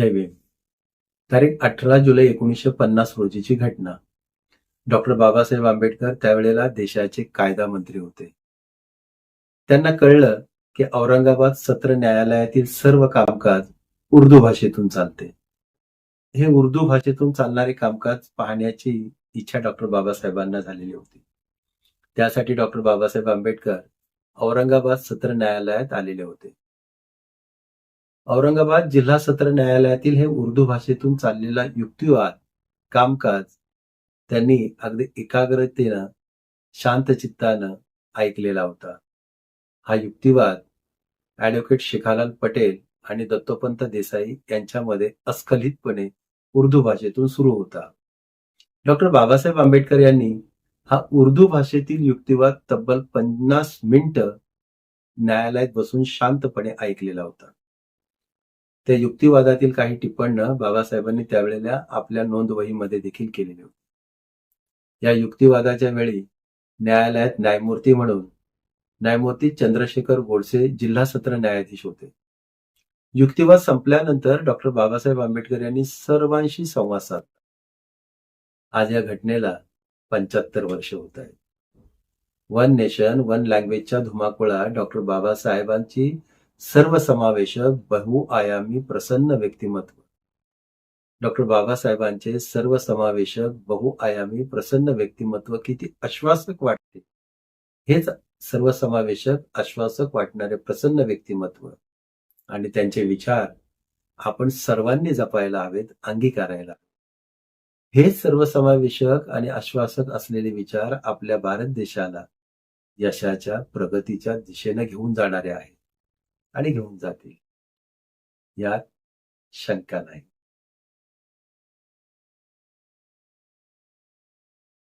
जय भीम तारीख अठरा जुलै एकोणीसशे पन्नास रोजीची घटना. डॉक्टर बाबासाहेब आंबेडकर त्यावेळेला देशाचे कायदा मंत्री होते. त्यांना कळलं की औरंगाबाद सत्र न्यायालयातील सर्व कामकाज उर्दू भाषेतून चालते. हे उर्दू भाषेतून चालणारे कामकाज पाहण्याची इच्छा डॉक्टर बाबासाहेबांना झालेली होती. त्यासाठी डॉक्टर बाबासाहेब आंबेडकर औरंगाबाद सत्र न्यायालयात आलेले होते. औरंगाबाद जिल्हा सत्र न्यायालयातील हे उर्दू भाषेतून चाललेला युक्तिवाद कामकाज त्यांनी अगदी एकाग्रतेनं शांत चित्तानं ऐकलेला होता. हा युक्तिवाद ऍडव्होकेट शिखालाल पटेल आणि दत्तोपंत देसाई यांच्यामध्ये अस्खलितपणे उर्दू भाषेतून सुरू होता. डॉक्टर बाबासाहेब आंबेडकर यांनी हा उर्दू भाषेतील युक्तिवाद तब्बल पन्नास मिनिटं न्यायालयात बसून शांतपणे ऐकलेला होता. त्या युक्तिवादातील काही टिप्पणं बाबासाहेबांनी त्यावेळेला आपल्या नोंदवहीमध्ये देखील केलेली होती. या युक्तिवादाच्या वेळी न्यायालयात न्यायमूर्ती म्हणून न्यायमूर्ती चंद्रशेखर गोडसे जिल्हा सत्र न्यायाधीश होते. युक्तिवाद संपल्यानंतर डॉक्टर बाबासाहेब आंबेडकर यांनी सर्वांशी संवाद साधला. आज या घटनेला पंच्याहत्तर वर्ष होत आहेत. वन नेशन वन लँग्वेजच्या धुमाकुळा डॉक्टर बाबासाहेबांची सर्वसमावेशक बहुआयामी प्रसन्न व्यक्तिमत्व. डॉक्टर बाबासाहेबांचे सर्वसमावेशक बहुआयामी प्रसन्न व्यक्तिमत्व किती आश्वासक वाटते? हेच सर्वसमावेशक आश्वासक वाटणारे प्रसन्न व्यक्तिमत्व. आणि त्यांचे विचार आपण सर्वांनी जपायला हवेत अंगीकारायला हेच सर्वसमावेशक आणि आश्वासक असलेले विचार आपल्या भारत देशाला यशाच्या प्रगतीच्या दिशेने घेऊन जाणारे आहेत. आणि घेऊन जातील. यात शंका नाही.